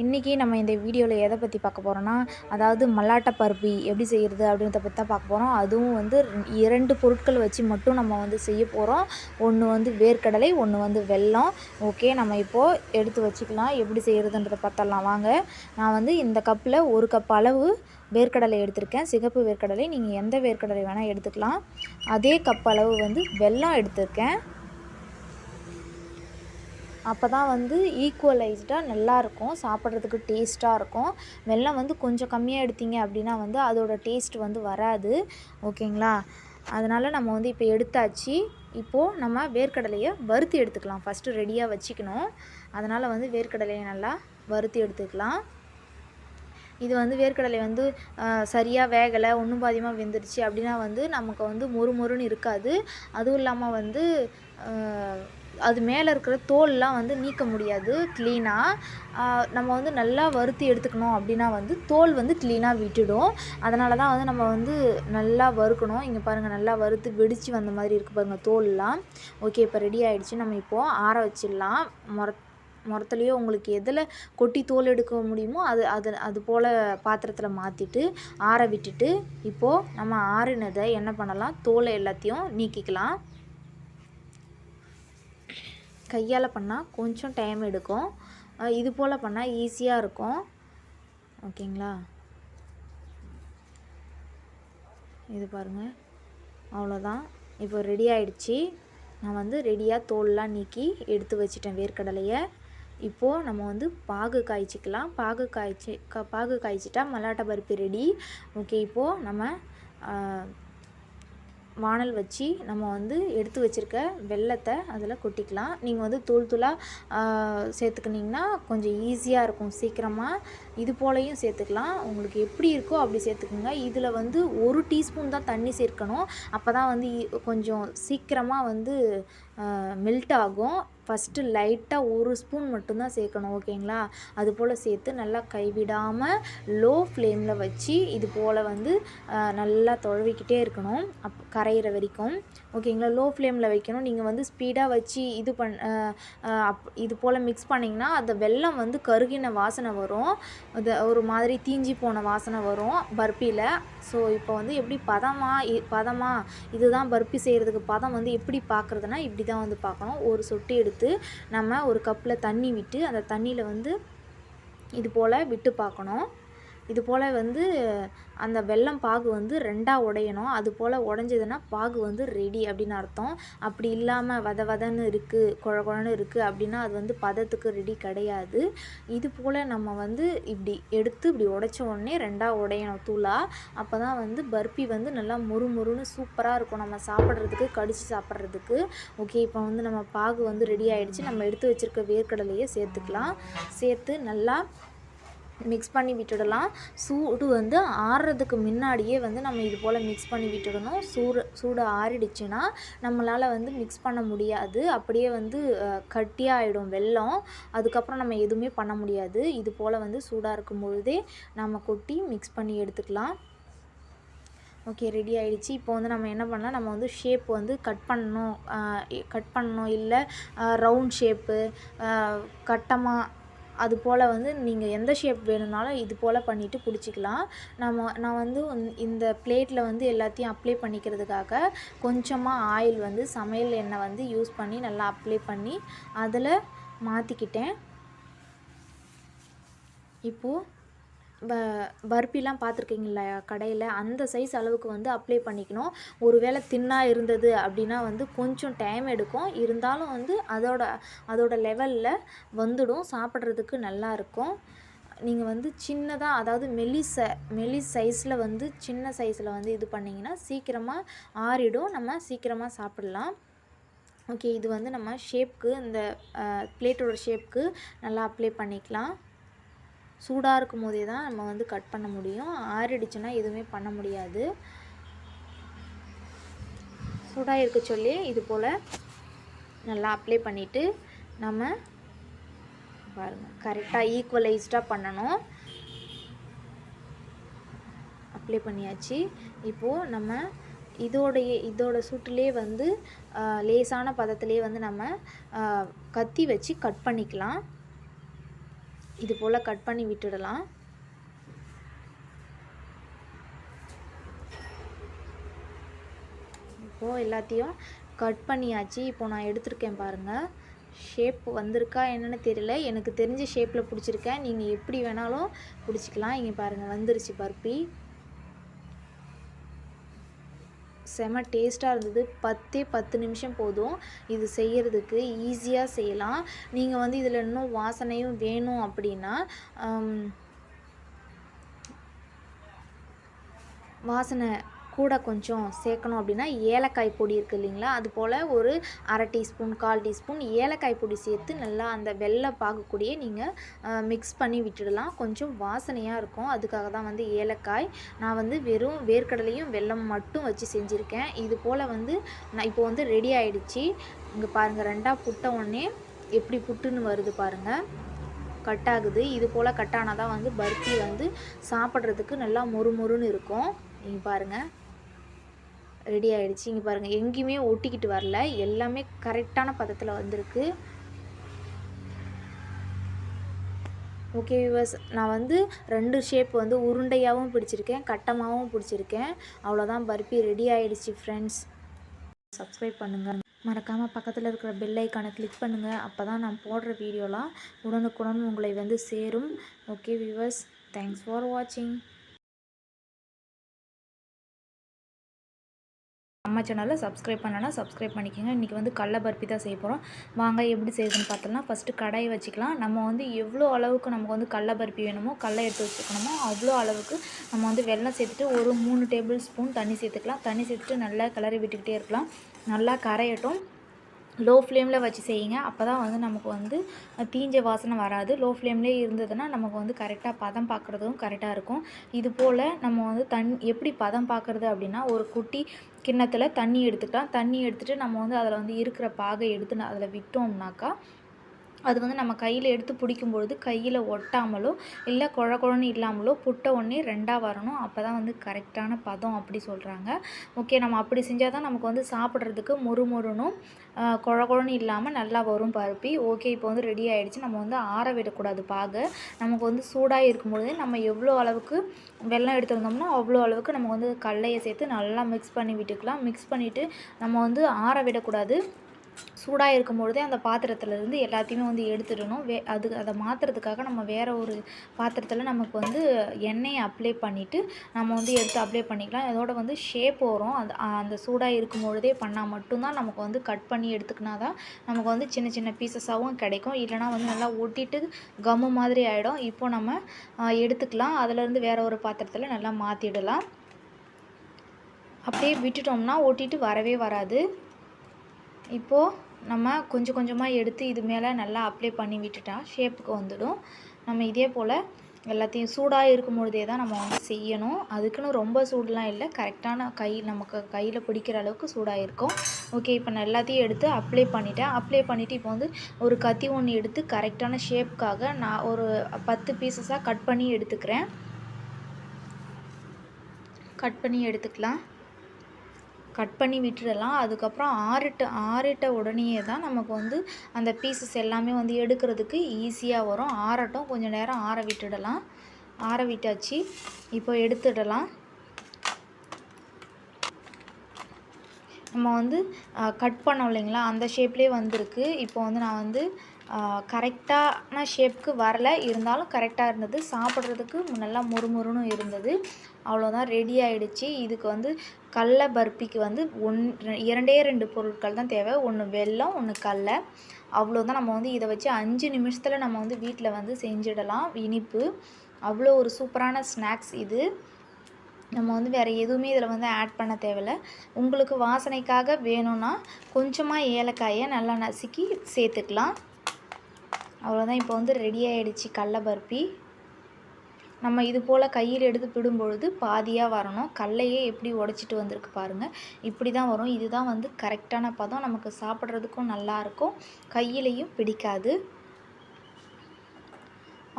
இன்றைக்கி நம்ம இந்த வீடியோவில் எதை பற்றி பார்க்க போகிறோன்னா அதாவது மல்லாட்ட பருப்பி எப்படி செய்கிறது அப்படின்றத பற்றி தான் பார்க்க போகிறோம் அதுவும் வந்து இரண்டு பொருட்கள் வச்சு மட்டும் நம்ம வந்து செய்ய போகிறோம் ஒன்று வந்து வேர்க்கடலை ஒன்று வந்து வெல்லம். ஓகே நம்ம இப்போது எடுத்து வச்சுக்கலாம். எப்படி செய்கிறதுன்றதை பார்த்தலாம் வாங்க. நான் வந்து இந்த கப்பில் ஒரு கப் அளவு வேர்க்கடலை எடுத்திருக்கேன். சிகப்பு வேர்க்கடலை. நீங்கள் எந்த வேர்க்கடலை வேணால் எடுத்துக்கலாம். அதே கப் அளவு வந்து வெல்லம் எடுத்திருக்கேன். அப்போ தான் வந்து ஈக்குவலைஸ்டாக நல்லாயிருக்கும் சாப்பிட்றதுக்கு டேஸ்ட்டாக இருக்கும். வெல்லம் வந்து கொஞ்சம் கம்மியாக எடுத்தீங்க அப்படின்னா வந்து அதோட டேஸ்ட் வந்து வராது. ஓகேங்களா? அதனால் நம்ம வந்து இப்போ எடுத்தாச்சு. இப்போது நம்ம வேர்க்கடலையை வறுத்து எடுத்துக்கலாம். ஃபஸ்ட்டு ரெடியாக வச்சுக்கணும். அதனால் வந்து வேர்க்கடலையை நல்லா வறுத்து எடுத்துக்கலாம். இது வந்து வேர்க்கடலை வந்து சரியாக வேகலை ஒன்றும் பாதியமாக வெந்துருச்சு அப்படின்னா வந்து நமக்கு வந்து மொறு மொறுன்னு இருக்காது. அதுவும் இல்லாமல் வந்து அது மேலே இருக்கிற தோல்லாம் வந்து நீக்க முடியாது க்ளீனாக நம்ம வந்து நல்லா வறுத்து எடுத்துக்கணும் அப்படின்னா வந்து தோல் வந்து க்ளீனாக விட்டுடும். அதனால தான் வந்து நம்ம வந்து நல்லா வறுக்கணும். இங்கே பாருங்கள் நல்லா வறுத்து வெடித்து வந்த மாதிரி இருக்குது பாருங்கள் தோல்லாம். ஓகே இப்போ ரெடி ஆகிடுச்சு நம்ம இப்போது ஆற வச்சிடலாம். முற முறத்துலையோ உங்களுக்கு எதில் கொட்டி தோல் எடுக்க முடியுமோ அது அது அது போல் பாத்திரத்தில் மாற்றிட்டு ஆற விட்டுட்டு இப்போது நம்ம ஆறினதை என்ன பண்ணலாம்? தோலை எல்லாத்தையும் நீக்கிக்கலாம். கையால் பண்ணால் கொஞ்சம் டைம் எடுக்கும். இது போல் பண்ணால் ஈஸியாக இருக்கும். ஓகேங்களா? இது பாருங்கள் அவ்வளோதான். இப்போ ரெடி ஆயிடுச்சு. நான் வந்து ரெடியாக தோல்லாம் நீக்கி எடுத்து வச்சிட்டேன் வேர்க்கடலையை. இப்போது நம்ம வந்து பாகு காய்ச்சிக்கலாம். பாகு காய்ச்சி க பாகு காய்ச்சிட்டா மல்லாட்டை பருப்பு ரெடி ஓகே இப்போது நம்ம வானல் வச்சு நம்ம வந்து எடுத்து வச்சுருக்க வெள்ளத்தை அதில் கொட்டிக்கலாம். நீங்கள் வந்து தூள் தூளாக சேர்த்துக்கினிங்கன்னா கொஞ்சம் ஈஸியாக இருக்கும். சீக்கிரமாக இது போலையும் சேர்த்துக்கலாம். உங்களுக்கு எப்படி இருக்கோ அப்படி சேர்த்துக்குங்க. இதில் வந்து ஒரு டீஸ்பூன் தான் தண்ணி சேர்க்கணும். அப்போ தான் வந்து கொஞ்சம் சீக்கிரமாக வந்து மெல்ட் ஆகும். ஃபஸ்ட்டு லைட்டாக ஒரு ஸ்பூன் மட்டும்தான் சேர்க்கணும் ஓகேங்களா? அது போல் சேர்த்து நல்லா கைவிடாமல் லோ ஃப்ளேமில் வச்சு இது போல் வந்து நல்லா தொழவிக்கிட்டே இருக்கணும். அப் கரையிற வரைக்கும். ஓகேங்களா? லோ ஃப்ளேமில் வைக்கணும். நீங்கள் வந்து ஸ்பீடாக வச்சு இது பண் அப் இது போல் மிக்ஸ் பண்ணிங்கன்னா அந்த வெள்ளம் வந்து கருகின வாசனை வரும். அது ஒரு மாதிரி தீஞ்சி போன வாசனை வரும் பர்ப்பியில் ஸோ இப்போ வந்து எப்படி பதமாக பதமாக இதுதான் பர்ப்பி செய்கிறதுக்கு பதம் வந்து எப்படி பார்க்குறதுனா இப்படி தான் வந்து பார்க்கணும் ஒரு சொட்டு எடுத்து நம்ம ஒரு கப்பில் தண்ணி விட்டு அந்த தண்ணியில் வந்து இது போல் விட்டு பார்க்கணும் இது போல் வந்து அந்த வெல்லம் பாகு வந்து ரெண்டாக உடையணும். அது போல் உடஞ்சதுன்னா பாகு வந்து ரெடி அப்படின்னு அர்த்தம். அப்படி இல்லாமல் வத வதன்னு இருக்குது குழ குழன்னு இருக்குது அப்படின்னா அது வந்து பதத்துக்கு ரெடி கிடையாது. இது போல் நம்ம வந்து இப்படி எடுத்து இப்படி உடைச்ச உடனே ரெண்டாக உடையணும் தூளாக அப்போ தான் வந்து பர்பி வந்து நல்லா முறு முறுன்னு சூப்பராக இருக்கும். நம்ம சாப்பிட்றதுக்கு கடிச்சு சாப்பிட்றதுக்கு. ஓகே இப்போ வந்து நம்ம பாகு வந்து ரெடி ஆகிடுச்சு நம்ம எடுத்து வச்சுருக்க வேர்க்கடலையே சேர்த்துக்கலாம். சேர்த்து நல்லா மிக்ஸ் பண்ணி விட்டுடலாம். சூடு வந்து ஆறுறதுக்கு முன்னாடியே வந்து நம்ம இது போல் மிக்ஸ் பண்ணி விட்டுடணும். சூடு சூடு ஆறிடுச்சுன்னா நம்மளால் வந்து மிக்ஸ் பண்ண முடியாது. அப்படியே வந்து கட்டியாகிடும் வெள்ளம். அதுக்கப்புறம் நம்ம எதுவுமே பண்ண முடியாது. இது போல் வந்து சூடாக இருக்கும் பொழுதே நம்ம கொட்டி மிக்ஸ் பண்ணி எடுத்துக்கலாம். ஓகே ரெடி ஆகிடுச்சு இப்போ வந்து நம்ம என்ன பண்ணலாம்? நம்ம வந்து ஷேப் வந்து கட் பண்ணணும். கட் பண்ணணும். இல்லை ரவுண்ட் ஷேப்பு கட்டமாக அது போல் வந்து நீங்கள் எந்த ஷேப் வேணும்னாலும் இது போல் பண்ணிவிட்டு பிடிச்சிக்கலாம். நம்ம நான் வந்து இந்த பிளேட்டில் வந்து எல்லாத்தையும் அப்ளை பண்ணிக்கிறதுக்காக கொஞ்சமாக ஆயில் வந்து சமையல் எண்ணெய் வந்து யூஸ் பண்ணி நல்லா அப்ளை பண்ணி அதில் மாற்றிக்கிட்டேன் இப்போது ப பர்பிலாம் பார்த்துருக்கீங்களா கடையில் அந்த சைஸ் அளவுக்கு வந்து அப்ளை பண்ணிக்கணும். ஒரு வேளை தின்னாக இருந்தது அப்படின்னா வந்து கொஞ்சம் டைம் எடுக்கும். இருந்தாலும் வந்து அதோட அதோட லெவலில் வந்துடும். சாப்பிட்றதுக்கு நல்லாயிருக்கும் நீங்கள் வந்து சின்னதாக அதாவது மெலிச மெலிஸ் சைஸில் வந்து சின்ன சைஸில் வந்து இது பண்ணிங்கன்னா சீக்கிரமாக ஆறிடும். நம்ம சீக்கிரமாக சாப்பிட்லாம். ஓகே இது வந்து நம்ம ஷேப்க்கு இந்த பிளேட்டோட ஷேப்க்கு நல்லா அப்ளை பண்ணிக்கலாம். சூடாக இருக்கும் போதே தான் நம்ம வந்து கட் பண்ண முடியும். ஆறிடுச்சுன்னா எதுவுமே பண்ண முடியாது. சூடாக இருக்க சொல்லி இது போல் நல்லா அப்ளை பண்ணிவிட்டு நம்ம பாருங்கள் கரெக்டாக ஈக்குவலைஸ்டாக பண்ணணும். அப்ளை பண்ணியாச்சு. இப்போது நம்ம இதோடைய இதோட சுட்டுலேயே வந்து லேசான பதத்துலேயே வந்து நம்ம கத்தி வச்சு கட் பண்ணிக்கலாம். இது போல் கட் பண்ணி விட்டுடலாம். இப்போது எல்லாத்தையும் கட் பண்ணியாச்சு. இப்போது நான் எடுத்திருக்கேன் பாருங்கள் ஷேப் வந்திருக்கா என்னென்னு தெரியல. எனக்கு தெரிஞ்ச ஷேப்பில் பிடிச்சிருக்கேன். நீங்கள் எப்படி வேணாலும் பிடிச்சிக்கலாம். இங்கே பாருங்கள் வந்துருச்சு பர்பி செம டேஸ்ட்டாக இருந்தது. பத்தே பத்து நிமிஷம் போதும் இது செய்கிறதுக்கு ஈஸியாக செய்யலாம். நீங்கள் வந்து இதில் இன்னும் வாசனையும் வேணும் அப்படின்னா வாசனை கூட கொஞ்சம் சேர்க்கணும் அப்படின்னா ஏலக்காய் பொடி இருக்குது இல்லைங்களா? அது போல் ஒரு அரை டீஸ்பூன் கால் டீஸ்பூன் ஏலக்காய் பொடி சேர்த்து நல்லா அந்த வெள்ளை பார்க்கக்கூடிய நீங்கள் மிக்ஸ் பண்ணி விட்டுடலாம். கொஞ்சம் வாசனையாக இருக்கும். அதுக்காக தான் வந்து ஏலக்காய். நான் வந்து வெறும் வேர்க்கடலையும் வெல்லம் மட்டும் வச்சு செஞ்சுருக்கேன். இது போல் வந்து நான் இப்போ வந்து ரெடி ஆகிடுச்சி இங்கே பாருங்கள் ரெண்டாக புட்ட உடனே எப்படி புட்டுன்னு வருது பாருங்கள் கட் ஆகுது. இது போல் கட் ஆனால் தான் வந்து பர்ஃபி வந்து சாப்பிட்றதுக்கு நல்லா மொறு மொறுன்னு இருக்கும். நீங்கள் பாருங்கள் ரெடி ஆகிடுச்சு இங்கே பாருங்கள் எங்கேயுமே ஒட்டிக்கிட்டு வரல. எல்லாமே கரெக்டான பதத்தில் வந்திருக்கு. ஓகே விவர்ஸ் நான் வந்து ரெண்டு ஷேப் வந்து உருண்டையாகவும் பிடிச்சிருக்கேன் கட்டமாகவும் பிடிச்சிருக்கேன். அவ்வளோதான் பர்பி ரெடி ஆகிடுச்சு ஃப்ரெண்ட்ஸ் சப்ஸ்கிரைப் பண்ணுங்கள் மறக்காமல் பக்கத்தில் இருக்கிற பெல் ஐக்கானை கிளிக் பண்ணுங்கள் அப்போ தான் நான் போடுற வீடியோலாம் உடனுக்குடன் உங்களை வந்து சேரும். ஓகே வியூவர்ஸ் தேங்க்ஸ் ஃபார் வாட்சிங் நம்ம சேனலில் சப்ஸ்கிரைப் பண்ணனா சப்ஸ்கிரைப் பண்ணிக்கோங்க. இன்றைக்கி வந்து கடல பருப்பி தான் செய்ய போகிறோம் வாங்க எப்படி செய்யுதுன்னு பார்த்தோம்னா ஃபஸ்ட்டு கடாயை வச்சுக்கலாம். நம்ம வந்து எவ்வளோ அளவுக்கு நமக்கு வந்து கடல பருப்பி வேணுமோ கடலை எடுத்து வச்சுக்கணுமோ அவ்வளோ அளவுக்கு நம்ம வந்து வெள்ளம் சேர்த்துட்டு ஒரு மூணு டேபிள் ஸ்பூன் தண்ணி சேர்த்துக்கலாம். தண்ணி சேர்த்துட்டு நல்லா கிளறி விட்டுக்கிட்டே இருக்கலாம். நல்லா கரையட்டும். லோ ஃப்ளேமில் வச்சு செய்யுங்க. அப்போ தான் வந்து நமக்கு வந்து தீஞ்ச வாசனை வராது. லோ ஃப்ளேம்லேயே இருந்ததுன்னா நமக்கு வந்து கரெக்டாக பதம் பார்க்குறதும் கரெக்டாக இருக்கும். இது போல் நம்ம வந்து தண் எப்படி பதம் பார்க்குறது அப்படின்னா ஒரு குட்டி கிண்ணத்தில் தண்ணி எடுத்துக்கலாம். தண்ணி எடுத்துகிட்டு நம்ம வந்து அதில் வந்து இருக்கிற பாகை எடுத்து அதில் விட்டோம்னாக்கா அது வந்து நம்ம கையில் எடுத்து பிடிக்கும் பொழுது கையில் ஒட்டாமலோ இல்லை குழ குழன்னு இல்லாமலோ புட்ட ஒன்றே ரெண்டாக வரணும். அப்போ தான் வந்து கரெக்டான பதம் அப்படி சொல்கிறாங்க ஓகே நம்ம அப்படி செஞ்சால் தான் நமக்கு வந்து சாப்பிட்றதுக்கு மொறுமொறுனும் குழ குழன்னு இல்லாமல் நல்லா வரும் பருப்பி. ஓகே இப்போ வந்து ரெடி ஆகிடுச்சு நம்ம வந்து ஆற விடக்கூடாது பாக. நமக்கு வந்து சூடாக இருக்கும்பொழுது நம்ம எவ்வளோ அளவுக்கு வெள்ளம் எடுத்துருந்தோம்னா அவ்வளோ அளவுக்கு நம்ம வந்து கடலையை சேர்த்து நல்லா மிக்ஸ் பண்ணி விட்டுக்கலாம். மிக்ஸ் பண்ணிவிட்டு நம்ம வந்து ஆற விடக்கூடாது. சூடாக இருக்கும் பொழுதே அந்த பாத்திரத்துலேருந்து எல்லாத்தையுமே வந்து எடுத்துடணும். வே அது அதை மாற்றுறதுக்காக நம்ம வேறு ஒரு பாத்திரத்தில் நமக்கு வந்து எண்ணெயை அப்ளை பண்ணிவிட்டு நம்ம வந்து எடுத்து அப்ளை பண்ணிக்கலாம். இதோட வந்து ஷேப் வரும். அந்த அந்த சூடாக இருக்கும் பொழுதே பண்ணால் மட்டும்தான் நமக்கு வந்து கட் பண்ணி எடுத்துக்கினா தான் நமக்கு வந்து சின்ன சின்ன பீசஸாகவும் கிடைக்கும். இல்லைனா வந்து நல்லா ஒட்டிட்டு கம்மு மாதிரி ஆகிடும் இப்போ நம்ம எடுத்துக்கலாம். அதிலேருந்து வேறு ஒரு பாத்திரத்தில் நல்லா மாற்றிடலாம் அப்படியே விட்டுட்டோம்னா ஒட்டிட்டு வரவே வராது. இப்போது நம்ம கொஞ்சம் கொஞ்சமாக எடுத்து இது மேலே நல்லா அப்ளை பண்ணி விட்டுட்டா ஷேப்புக்கு வந்துடும். நம்ம இதே போல் எல்லாத்தையும் சூடாக இருக்கும் பொழுதே தான் நம்ம வந்து செய்யணும். அதுக்குன்னு ரொம்ப சூடெலாம் இல்லை. கரெக்டான கை நமக்கு கையில் பிடிக்கிற அளவுக்கு சூடாக இருக்கும். ஓகே இப்போ நான் எல்லாத்தையும் எடுத்து அப்ளை பண்ணிட்டேன். அப்ளை பண்ணிவிட்டு இப்போ வந்து ஒரு கத்தி ஒன்று எடுத்து கரெக்டான ஷேப்புக்காக நான் ஒரு பத்து பீசஸாக கட் பண்ணி எடுத்துக்கிறேன். கட் பண்ணி எடுத்துக்கலாம். கட் பண்ணி விட்டுடலாம் அதுக்கப்புறம் ஆறிட்ட ஆறிட்ட உடனேயே தான் நமக்கு வந்து அந்த பீசஸ் எல்லாமே வந்து எடுக்கிறதுக்கு ஈஸியாக வரும். ஆறட்டும். கொஞ்சம் நேரம் ஆற விட்டுடலாம். ஆற விட்டாச்சு. இப்போ எடுத்துடலாம். நம்ம வந்து கட் பண்ணோம் இல்லைங்களா? அந்த ஷேப்லேயே வந்திருக்கு. இப்போ வந்து நான் வந்து கரெக்டான ஷேப்புக்கு வரல. இருந்தாலும் கரெக்டாக இருந்தது. சாப்பிட்றதுக்கு நல்லா முறுமுறுன்னு இருந்தது. அவ்வளோதான் ரெடி ஆகிடுச்சி இதுக்கு வந்து கடல பர்ப்பிக்கு வந்து ஒன் இரண்டே ரெண்டு பொருட்கள் தான் தேவை. ஒன்று வெல்லம் ஒன்று கடல அவ்வளோதான் நம்ம வந்து இதை வச்சு அஞ்சு நிமிஷத்தில் நம்ம வந்து வீட்டில் வந்து செஞ்சிடலாம். இனிப்பு. அவ்வளோ ஒரு சூப்பரான ஸ்நாக்ஸ் இது. நம்ம வந்து வேறு எதுவுமே இதில் வந்து ஆட் பண்ண தேவையில்ல. உங்களுக்கு வாசனைக்காக வேணும்னா கொஞ்சமாக ஏலக்காயை நல்லா நசுக்கி சேர்த்துக்கலாம். அவ்வளோதான் இப்போ வந்து ரெடி ஆகிடுச்சு கடல பருப்பி. நம்ம இது போல் கையில் எடுத்து பிடும்பொழுது பாதியாக வரணும். கடலையே எப்படி உடச்சிட்டு வந்திருக்கு பாருங்கள் இப்படி தான் வரும். இதுதான் வந்து கரெக்டான பதம். நமக்கு சாப்பிட்றதுக்கும் நல்லாயிருக்கும் கையிலையும் பிடிக்காது.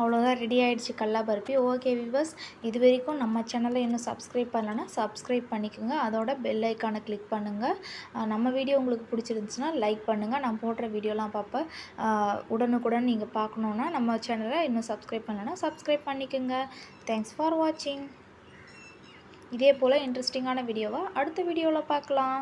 அவ்வளோதான் ரெடி ஆகிடுச்சு கடல பருப்பி. ஓகே விவர்ஸ் இது வரைக்கும் நம்ம சேனலை இன்னும் சப்ஸ்கிரைப் பண்ணலன்னா சப்ஸ்கிரைப் பண்ணிக்கோங்க. அதோட பெல் ஐக்கானை கிளிக் பண்ணுங்கள் நம்ம வீடியோ உங்களுக்கு பிடிச்சிருந்துச்சுன்னா லைக் பண்ணுங்கள் நான் போடுற வீடியோலாம் பார்ப்ப உடனுக்குடன் நீங்கள் பார்க்கணுன்னா நம்ம சேனலை இன்னும் சப்ஸ்கிரைப் பண்ணலன்னா சப்ஸ்கிரைப் பண்ணிக்கோங்க. தேங்க்ஸ் ஃபார் வாட்சிங் இதே போல் இன்ட்ரெஸ்டிங்கான வீடியோவை அடுத்த வீடியோவில் பார்க்கலாம்.